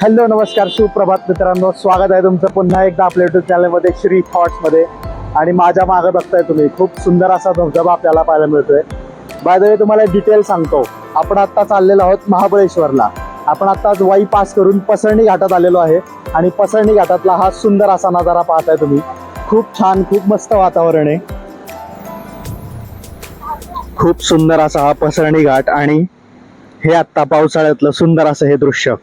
Hello नमस्कार सुप्रभात मित्रांनो. स्वागत आहे तुमचं पुन्हा एकदा आपल्या युट्यूब चॅनलमध्ये श्री थॉट्समध्ये आणि माझ्या मागं बघताय तुम्ही खूप सुंदर असा धबधबा आपल्याला पाहायला मिळतोय. बाय द वे तुम्हाला डिटेल सांगतो. आपण आत्ता चाललेलो आहोत महाबळेश्वरला. आपण आत्ताच वाई पास करून पसरणी घाटात आलेलो आहे. आणि पसरणी घाटातला हा सुंदर असा नजारा पाहताय तुम्ही. खूप छान खूप मस्त वातावरण आहे. खूप सुंदर असा हा पसरणी घाट आणि हे आत्ता पावसाळ्यातलं सुंदर असं हे दृश्य.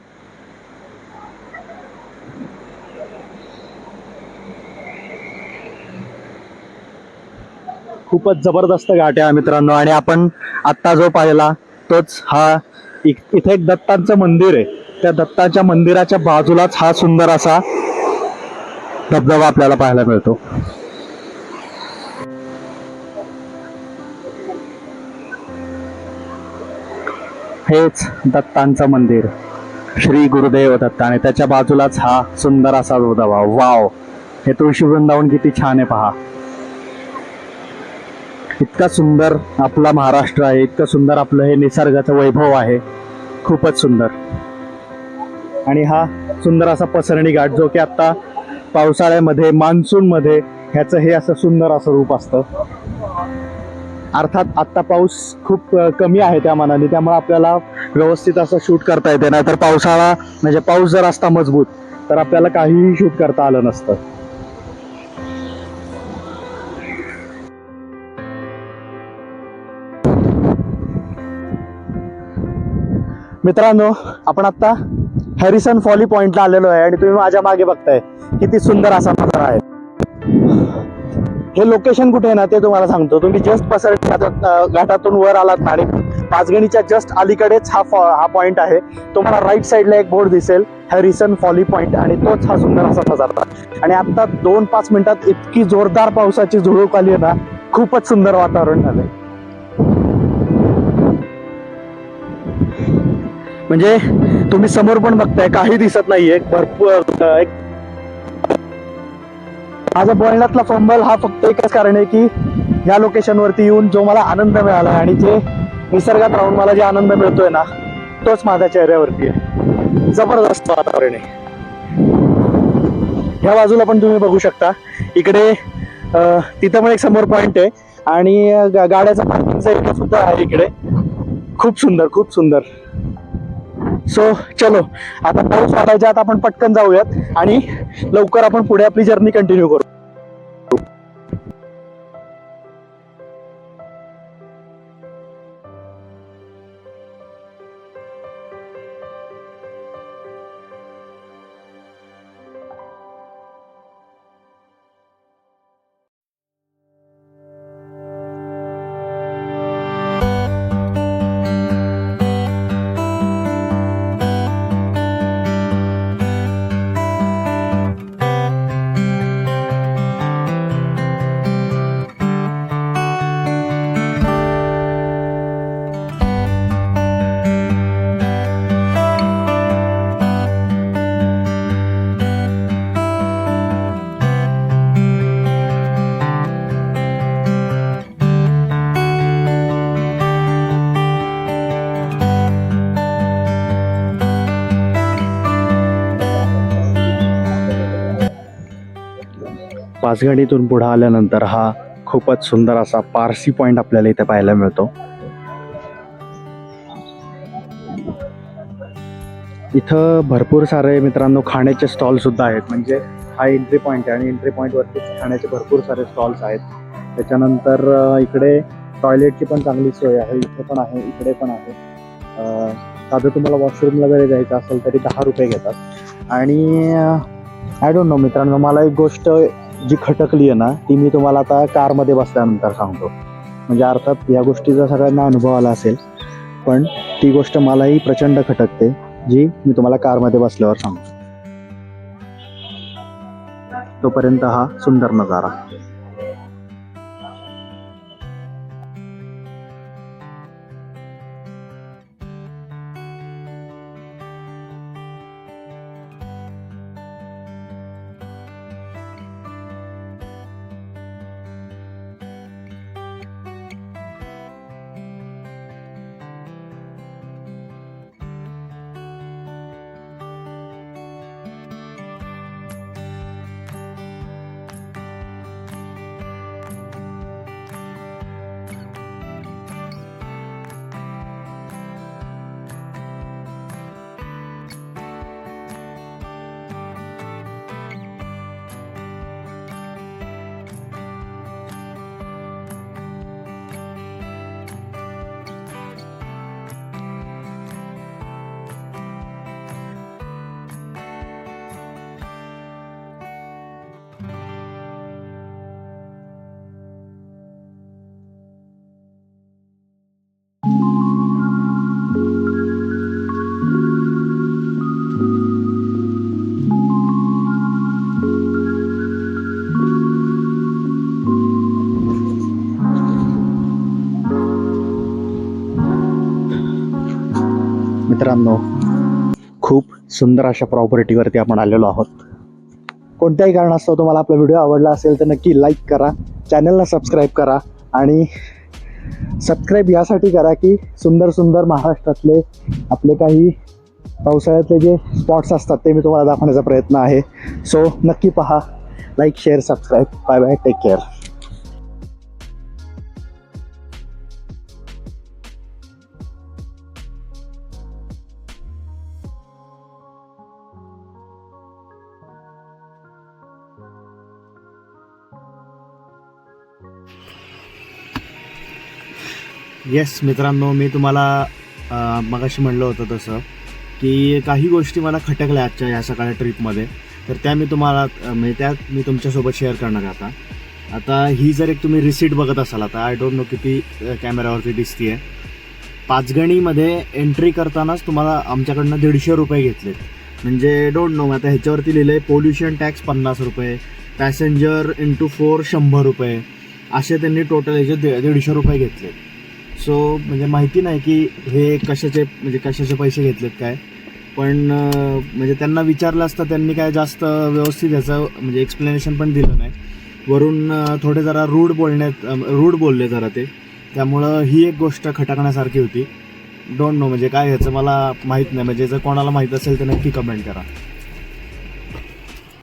खूपच जबरदस्त घाट आहे मित्रांनो. आणि आपण आत्ता जो पाहिला तोच हा इथे एक दत्तांचं मंदिर आहे. त्या दत्ताच्या मंदिराच्या बाजूलाच हा सुंदर असा धबधबा आपल्याला पाहायला मिळतो. हेच दत्तांचं मंदिर. श्री गुरुदेव दत्त. आणि त्याच्या बाजूलाच हा सुंदर असा धबधबा. वाव! हे तुळशी वृंदावन किती छान आहे पहा. इतका सुंदर आपला महाराष्ट्र आहे इतकं सुंदर आपलं हे निसर्गाचं वैभव आहे. खूपच सुंदर. आणि हा सुंदर असा पसरणी घाट जो की आत्ता पावसाळ्यामध्ये मान्सूनमध्ये ह्याचं हे असं सुंदर असं रूप असतं. अर्थात आत्ता पाऊस खूप कमी आहे त्या मानाने त्यामुळे आपल्याला व्यवस्थित असं शूट करता येते. नाहीतर पावसाळा म्हणजे पाऊस जर असता मजबूत तर आपल्याला काहीही शूट करता आलं नसतं. मित्रांनो आपण आता हॅरिसन फॉली पॉइंटला आलेलो आहे आणि तुम्ही माझ्या मागे बघताय. किती सुंदर असा नजारा आहे. हे लोकेशन कुठे आहे ना ते तुम्हाला सांगतो. तुम्ही जस्ट पसरणी घाटातून वर आलात ना आणि पाचगणीच्या जस्ट अलीकडेच हा फॉ- हा पॉइंट आहे. तुम्हाला राईट साईडला एक बोर्ड दिसेल हॅरिसन फॉली पॉइंट आणि तोच हा सुंदर असा नजारा. आणि आता दोन पाच मिनिटात इतकी जोरदार पावसाची झुळूक आली आहे ना खूपच सुंदर वातावरण झालंय. म्हणजे तुम्ही समोर पण बघताय काही दिसत नाहीये. भरपूर एक माझा बोलण्यातला फंबल हा फक्त एकच कारण आहे की या लोकेशन वरती येऊन जो मला आनंद मिळाला आणि जे निसर्गात राहून मला जे आनंद मिळतोय ना तोच माझ्या चेहऱ्यावरती आहे. जबरदस्त वातावरण आहे. ह्या बाजूला पण तुम्ही बघू शकता. इकडे तिथं पण एक समोर पॉइंट आहे. आणि गाड्याचा पार्किंगचा एरिया सुद्धा आहे इकडे. खूप सुंदर खूप सुंदर. सो चलो. आता पाऊस वाटायच्या आता आपण पटकन जाऊयात आणि लवकर आपण पुढे आपली जर्नी कंटिन्यू करू. पाचगणीतून पुढं आल्यानंतर हा खूपच सुंदर असा पारसी पॉइंट आपल्याला इथे पाहायला मिळतो. इथं भरपूर सारे मित्रांनो खाण्याचे स्टॉल सुद्धा आहेत. म्हणजे हा एंट्री पॉईंट आहे आणि एंट्री पॉईंटवरती खाण्याचे भरपूर सारे स्टॉल्स आहेत. त्याच्यानंतर इकडे टॉयलेटची पण चांगली सोय आहे. इथे पण आहे इकडे पण आहे. साधं तुम्हाला वॉशरूमला जरी जायचं असेल तरी दहा रुपये घेतात. आणि आय डोंट नो मित्रांनो मला एक गोष्ट जी खटकली आहे ना ती मी तुम्हाला आता कारमध्ये बसल्यानंतर सांगतो. म्हणजे अर्थात या गोष्टीचा सगळ्यांना अनुभव आला असेल पण ती गोष्ट मलाही प्रचंड खटकते जी मी तुम्हाला कारमध्ये बसल्यावर सांगतो. तोपर्यंत हा सुंदर नजारा. मित्रांनो खूप सुंदर अशा प्रॉपर्टीवरती आपण आलेलो आहोत. कोणत्याही कारणास्तव तुम्हाला आपला व्हिडिओ आवडला असेल तर नक्की लाईक करा चॅनलला सबस्क्राईब करा आणि सबस्क्राईब यासाठी करा की सुंदर सुंदर महाराष्ट्रातले आपले काही पावसाळ्यातले जे स्पॉट्स असतात ते मी तुम्हाला दाखवण्याचा प्रयत्न आहे. सो नक्की पहा. Like share subscribe bye bye take care yes मित्रांनो मी तुम्हाला मगाशी म्हणलं होतं तसं की काही गोष्टी मला खटकल्या आजच्या या सकाळच्या ट्रिपमध्ये तर त्या मी तुम्हाला म्हणजे त्या मी तुमच्यासोबत शेअर करणार आहे आता. आता ही जर एक तुम्ही रिसीट बघत असाल आता आय डोंट नो किती कॅमेरावरती कॅमेऱ्यावरती आहे पाचगणीमध्ये एंट्री करतानाच तुम्हाला आमच्याकडनं दीडशे रुपये घेतलेत. म्हणजे डोंट नो आता ह्याच्यावरती लिहिलं आहे पोल्युशन टॅक्स पन्नास रुपये पॅसेंजर इंटू फोर शंभर रुपये. असे त्यांनी टोटल ह्याचे दीडशे रुपये घेतले सो म्हणजे माहिती नाही की हे कशाचे म्हणजे कशाचे पैसे घेतलेत काय. पण म्हणजे त्यांना विचारलं असतं त्यांनी काय जास्त व्यवस्थित याचं म्हणजे एक्सप्लेनेशन पण दिलं नाही. वरून थोडे जरा रूड बोलण्यात रूड बोलले जरा ते. त्यामुळं ही एक गोष्ट खटकण्यासारखी होती. डोंट नो म्हणजे काय ह्याचं मला माहीत नाही. म्हणजे जर कोणाला माहीत असेल तर नक्की कमेंट करा.